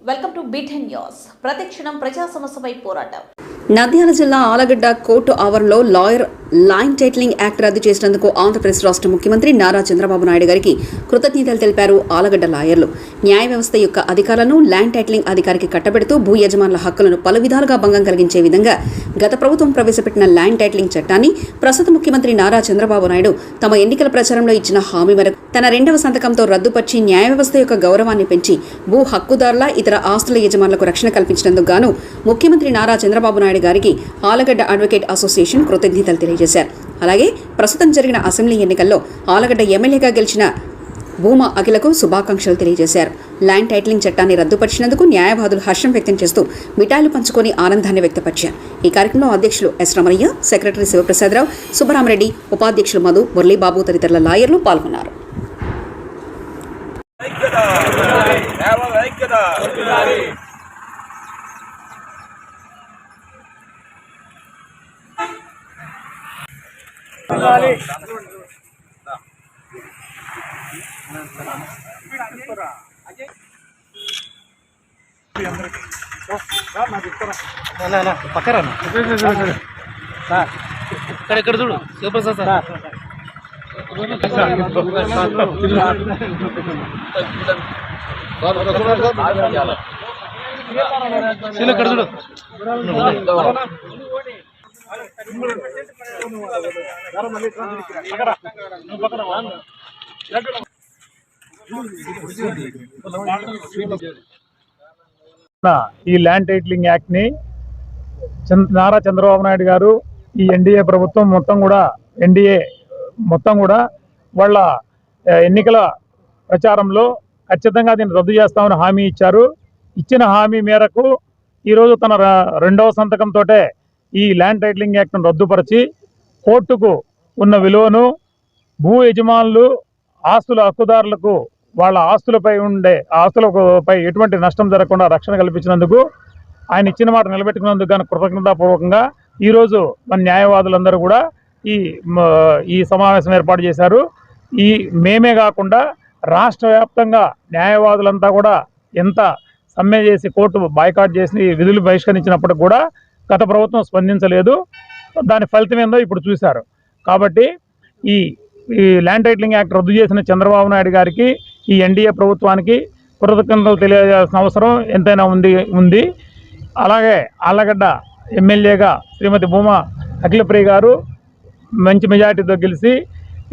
Welcome to beaten news ప్రతిక్షణం ప్రజా సమస్యపై పోరాటం. నంద్యాల జిల్లా ఆలగడ్డ కోర్టు ఆవరణలో లాయర్ లైన్ టైటిలింగ్ యాక్ట్ రద్దు చేసినందుకు ఆంధ్రప్రదేశ్ రాష్ట్ర ముఖ్యమంత్రి నారా చంద్రబాబు నాయుడు గారికి కృతజ్ఞతలు తెలిపారు ఆలగడ్డ లాయర్లు. న్యాయ వ్యవస్థ యొక్క అధికారాలను ల్యాండ్ టైటిలింగ్ అధికారికి కట్టబెడుతూ భూ యజమానుల హక్కులను పలు విధాలుగా భంగం కలిగించే విధంగా గత ప్రభుత్వం ప్రవేశపెట్టిన ల్యాండ్ టైటిలింగ్ చట్టాన్ని ప్రస్తుత ముఖ్యమంత్రి నారా చంద్రబాబు నాయుడు తమ ఎన్నికల ప్రచారంలో ఇచ్చిన హామీ మేరకు తన రెండవ సంతకంతో రద్దుపరిచి న్యాయ వ్యవస్థ యొక్క గౌరవాన్ని పెంచి భూ హక్కుదారుల ఇతర ఆస్తుల యజమానులకు రక్షణ కల్పించినందుకు గాను ముఖ్యమంత్రి నారా చంద్రబాబు నాయుడు గారికి ఆలగడ్డ అడ్వకేట్ అసోసియేషన్ కృతజ్ఞతలు తెలియజేశారు. అలాగే ప్రస్తుతం జరిగిన అసెంబ్లీ ఎన్నికల్లో ఆలగడ్డ ఎమ్మెల్యేగా గెలిచిన భూమా అఖిలకు శుభాకాంక్షలు తెలియజేశారు. ల్యాండ్ టైటిలింగ్ చట్టాన్ని రద్దుపరిచినందుకు న్యాయవాదులు హర్షం వ్యక్తం చేస్తూ మిఠాయిలు పంచుకొని ఆనందాన్ని వ్యక్తపరిచారు. ఈ కార్యక్రమంలో అధ్యక్షులు ఎస్ రమణయ్య సెక్రటరీ శివప్రసాదరావు సుబ్బరామరెడ్డి ఉపాధ్యక్షులు మధు మురళీబాబు తదితరుల లాయర్లు పాల్గొన్నారు. ఐక్యత న్యాయవాద ఐక్యత ఇక్కడ ఇక్కడ చూడు శివప్రసాద్ సార్. ఇక్కడ చూడు. ఈ ల్యాండ్ టైటిలింగ్ యాక్ట్ని నారా చంద్రబాబు నాయుడు గారు ఈ ఎన్డీఏ ప్రభుత్వం మొత్తం కూడా ఎన్డీఏ మొత్తం కూడా వాళ్ళ ఎన్నికల ప్రచారంలో ఖచ్చితంగా దీన్ని రద్దు చేస్తామని హామీ ఇచ్చారు. ఇచ్చిన హామీ మేరకు ఈరోజు తన రెండవ సంతకంతో ఈ ల్యాండ్ టైటిలింగ్ యాక్ట్ను రద్దుపరిచి కోర్టుకు ఉన్న విలువను భూ యజమానులు ఆస్తుల హక్కుదారులకు వాళ్ళ ఆస్తులపై ఉండే ఆస్తులపై ఎటువంటి నష్టం జరగకుండా రక్షణ కల్పించినందుకు ఆయన ఇచ్చిన మాట నిలబెట్టుకున్నందుకు గాను కృతజ్ఞతాపూర్వకంగా ఈరోజు మన న్యాయవాదులందరూ కూడా ఈ ఈ సమావేశం ఏర్పాటు చేశారు. ఈ మేమే కాకుండా రాష్ట్ర వ్యాప్తంగా న్యాయవాదులంతా కూడా ఎంత సమ్మె చేసి కోర్టు బాయ్కాట్ చేసి విధులు బహిష్కరించినప్పటికి కూడా గత ప్రభుత్వం స్పందించలేదు. దాని ఫలితం ఏందో ఇప్పుడు చూశారు. కాబట్టి ఈ ఈ ల్యాండ్ టైటిలింగ్ యాక్ట్ రద్దు చేసిన చంద్రబాబు నాయుడు గారికి ఈ ఎన్డీఏ ప్రభుత్వానికి కృతజ్ఞతలు తెలియజేయాల్సిన అవసరం ఎంతైనా ఉంది ఉంది. అలాగే ఆళ్ళగడ్డ ఎమ్మెల్యేగా శ్రీమతి భూమా అఖిలప్రియ గారు మంచి మెజార్టీతో గెలిచి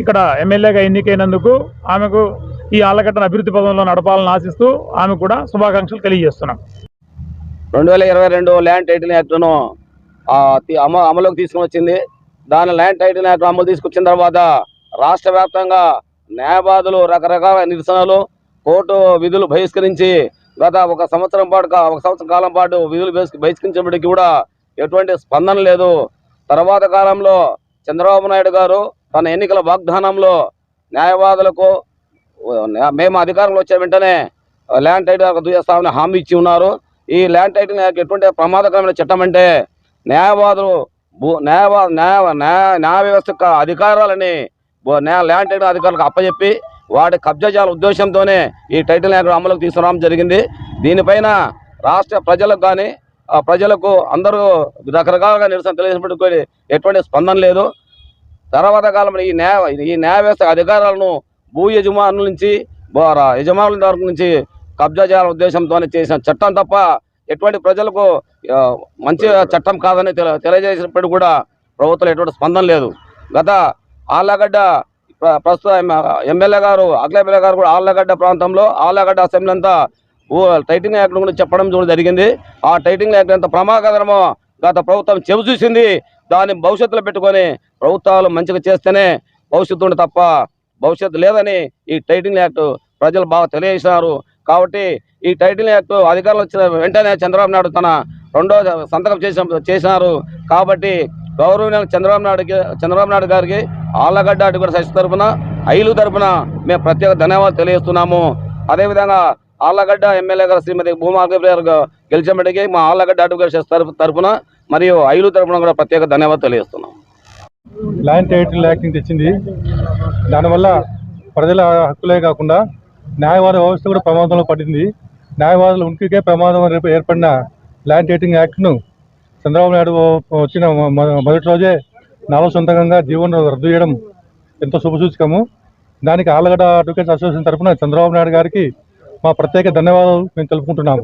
ఇక్కడ ఎమ్మెల్యేగా ఎన్నికైనందుకు ఆమెకు ఈ ఆళ్ళగడ్డను అభివృద్ధి పదంలో నడపాలని ఆశిస్తూ ఆమె కూడా శుభాకాంక్షలు తెలియజేస్తున్నాం. రెండు వేల ఇరవై రెండు ల్యాండ్ టైటిల్ యాక్ట్ను అమ అమలులోకి తీసుకుని వచ్చింది. దాని ల్యాండ్ టైటిల్ యాక్ట్ అమలు తీసుకొచ్చిన తర్వాత రాష్ట్ర వ్యాప్తంగా న్యాయవాదులు రకరకాల నిరసనలు కోర్టు విధులు బహిష్కరించి గత ఒక సంవత్సరం పాటు ఒక సంవత్సరం కాలం పాటు విధులు బహిష్కరించినప్పటికీ కూడా ఎటువంటి స్పందన లేదు. తర్వాత కాలంలో చంద్రబాబు నాయుడు గారు తన ఎన్నికల వాగ్దానంలో న్యాయవాదులకు మేము అధికారంలో వచ్చిన వెంటనే ల్యాండ్ టైటిల్ రద్దు హామీ ఇచ్చి ఉన్నారు. ఈ ల్యాండ్ టైటిల్ యాక్ట్ ఎటువంటి ప్రమాదకరమైన చట్టం అంటే న్యాయవాదులు భూ న్యాయవాద న్యాయ న్యాయ న్యాయ వ్యవస్థ యొక్క అధికారాలని న్యాయ ల్యాండ్ టైటిల్ అధికారులకు అప్పచెప్పి వాటి కబ్జా చేయాల ఉద్దేశంతోనే ఈ టైటిల్ యాక్ట్ అమలుకు తీసుకురావడం జరిగింది. దీనిపైన రాష్ట్ర ప్రజలకు కానీ ఆ ప్రజలకు అందరూ రకరకాలుగా నిరసన తెలియజేసినప్పటికీ ఎటువంటి స్పందన లేదు. తర్వాత కాలంలో ఈ న్యాయ ఈ న్యాయ వ్యవస్థ అధికారాలను భూ యజమానుల నుంచి యజమానుల తరపు నుంచి కబ్జా చేయాలనే ఉద్దేశంతోనే చేసిన చట్టం తప్ప ఎటువంటి ప్రజలకు మంచి చట్టం కాదని తెల తెలియజేసినప్పుడు కూడా ప్రభుత్వం ఎటువంటి స్పందన లేదు. గత ఆళ్ళగడ్డ ప్ర- ప్రస్తుత ఎమ్మెల్యే గారు అఖిల ఎమ్మెల్యే గారు కూడా ఆళ్ళగడ్డ ప్రాంతంలో ఆళ్ళగడ్డ అసెంబ్లీ అంతా ఓ టైటింగ్ యాక్ట్ గురించి చెప్పడం చూడడం జరిగింది. ఆ టైటింగ్ యాక్ట్ ఎంత ప్రమాదకరమో గత ప్రభుత్వం చెవి చూసింది. దాన్ని భవిష్యత్తులో పెట్టుకొని ప్రభుత్వాలు మంచిగా చేస్తేనే భవిష్యత్తు ఉండే తప్ప భవిష్యత్తు లేదని ఈ టైటింగ్ యాక్ట్ ప్రజలు బాగా తెలియజేసినారు. కాబట్టి ఈ టైటిల్ యాక్ట్ అధికారులు వచ్చిన వెంటనే చంద్రబాబు నాయుడు తన రెండో సంతకం చేసిన చేసినారు. కాబట్టి గౌరవనీయులు చంద్రబాబు నాయుడుకి చంద్రబాబు నాయుడు గారికి ఆళ్ళగడ్డ అటు కూడా సచి తరఫున ఐలు తరపున మేము ప్రత్యేక ధన్యవాదాలు తెలియజేస్తున్నాము. అదేవిధంగా ఆళ్ళగడ్డ ఎమ్మెల్యే గారు శ్రీమతి భూమా గారు గెలిచినప్పటికీ మా ఆళ్ళగడ్డ అడ్వకేట్స్ తరపు తరపున మరియు ఐలు తరపున కూడా ప్రత్యేక ధన్యవాదాలు తెలియజేస్తున్నాం ల్యాండ్ టైటిల్ యాక్టింగ్ తెచ్చింది. దానివల్ల ప్రజల హక్కులే కాకుండా న్యాయవాద వ్యవస్థ కూడా ప్రమాదంలో పడింది. న్యాయవాదుల ఉనికికే ప్రమాదం రేపు ఏర్పడిన ల్యాండ్ టేటింగ్ యాక్ట్ను చంద్రబాబు నాయుడు వచ్చిన మొదటి రోజే నాలుగు సొంతంగా జీవన రద్దు చేయడం ఎంతో శుభసూచకము. దానికి ఆలగడ్డ అడ్వకేట్స్ అసోసియేషన్ తరఫున చంద్రబాబు నాయుడు గారికి మా ప్రత్యేక ధన్యవాదాలు మేము తెలుపుకుంటున్నాము.